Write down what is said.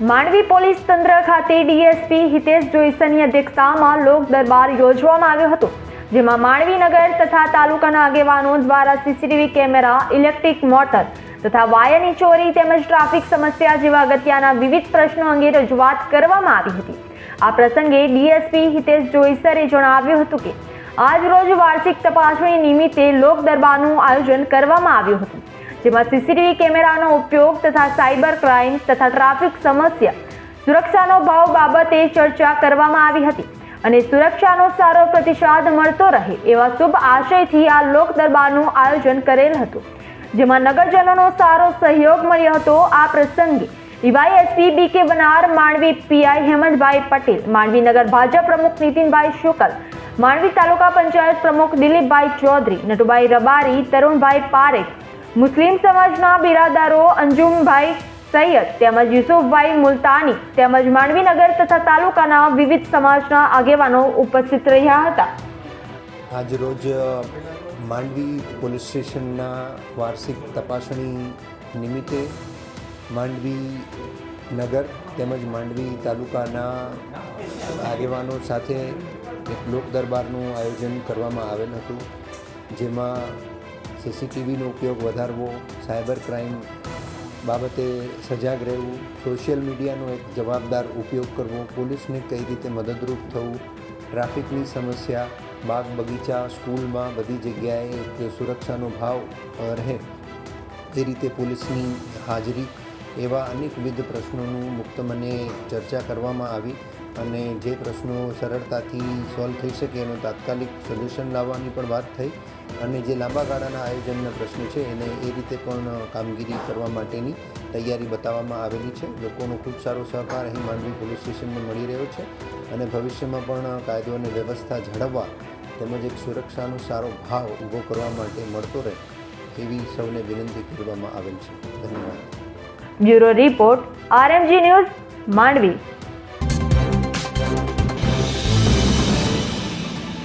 Mandvi police તંત્ર ખાતે DSP Hitesh જોઈસની અધ્યક્ષતામાં લોક દરબાર યોજવામાં આવ્યો હતો, જેમાં માંડવી નગર તથા તાલુકાના આગેવાનો દ્વારા સીસીટીવી કેમેરા, ઇલેક્ટ્રિક મોટર તથા વાયરની ચોરી તેમજ ટ્રાફિક સમસ્યા જેવા અગત્યના વિવિધ પ્રશ્નો અંગે રજૂઆત કરવામાં આવી હતી. આ પ્રસંગે ડીએસપી હિતેશ જોઈસરે જણાવ્યું હતું કે, આજ રોજ વાર્ષિક તપાસણી નિમિત્તે લોક દરબારનું આયોજન કરવામાં આવ્યું હતું. જેમાં સીસીટીવી કેમેરાનો ઉપયોગ તથા સાયબર ક્રાઇમ તથા ટ્રાફિક સમસ્યા, સુરક્ષાનો ભાવ બાબતે ચર્ચા કરવામાં આવી હતી અને સુરક્ષાનો સારો પ્રતિસાદ મળતો રહે એવા શુભ આશયથી આ લોક દરબારનું આયોજન કરેલ હતું, જેમાં નગરજનોનો સારો સહયોગ મળ્યો હતો આ પ્રસંગે. DYSP B K Banar, Mandvi PI Hemantbhai Patel, Mandvi નગર ભાજપ પ્રમુખ નીતિનભાઈ શુકલ, માંડવી તાલુકા પંચાયત પ્રમુખ દિલીપભાઈ ચૌધરી, નટુભાઈ રબારી, તરુણભાઈ પારેખ મુસ્લિમ સમાજના બિરાદારો અંજુમભાઈ સૈયદ તેમજ યુસુફભાઈ મુલતાની તેમજ માંડવી નગર તથા તાલુકાના વિવિધ સમાજના આગેવાનો ઉપસ્થિત રહ્યા હતા. આજરોજ માંડવી પોલીસ સ્ટેશનના વાર્ષિક તપાસણી નિમિત્તે માંડવી નગર તેમજ માંડવી તાલુકાના આગેવાનો સાથે એક લોક દરબારનું આયોજન કરવામાં આવેલ હતું, જેમાં સીસીટીવીનો ઉપયોગ વધારવો, સાયબર ક્રાઇમ બાબતે સજાગ રહેવું, સોશિયલ મીડિયાનો એક જવાબદાર ઉપયોગ કરવો, પોલીસને કઈ રીતે મદદરૂપ થવું, ટ્રાફિકની સમસ્યા, બાગ બગીચા, સ્કૂલમાં બધી જગ્યાએ સુરક્ષાનો ભાવ રહે, એ રીતે પોલીસની હાજરી એવા અનેકવિધ પ્રશ્નોનું મુક્ત મને ચર્ચા કરવામાં આવી. અને જે પ્રશ્નો સરળતાથી સોલ્વ થઈ શકે એનું તાત્કાલિક સોલ્યુશન લાવવાની પણ વાત થઈ. અને જે લાંબા ગાળાના આયોજનના પ્રશ્નો છે, એને એ રીતે પણ કામગીરી કરવા માટેની તૈયારી બતાવવામાં આવેલી છે. લોકોનો ખૂબ સારો સહકાર અહીં માંડવી પોલીસ સ્ટેશનમાં મળી રહ્યો છે અને ભવિષ્યમાં પણ કાયદો અને વ્યવસ્થા જાળવવા તેમજ એક સુરક્ષાનો સારો ભાવ ઊભો કરવા માટે મળતો રહે એવી સૌને વિનંતી કરવામાં આવેલ છે. ધન્યવાદ. Bureau report, RMG news, Mandvi.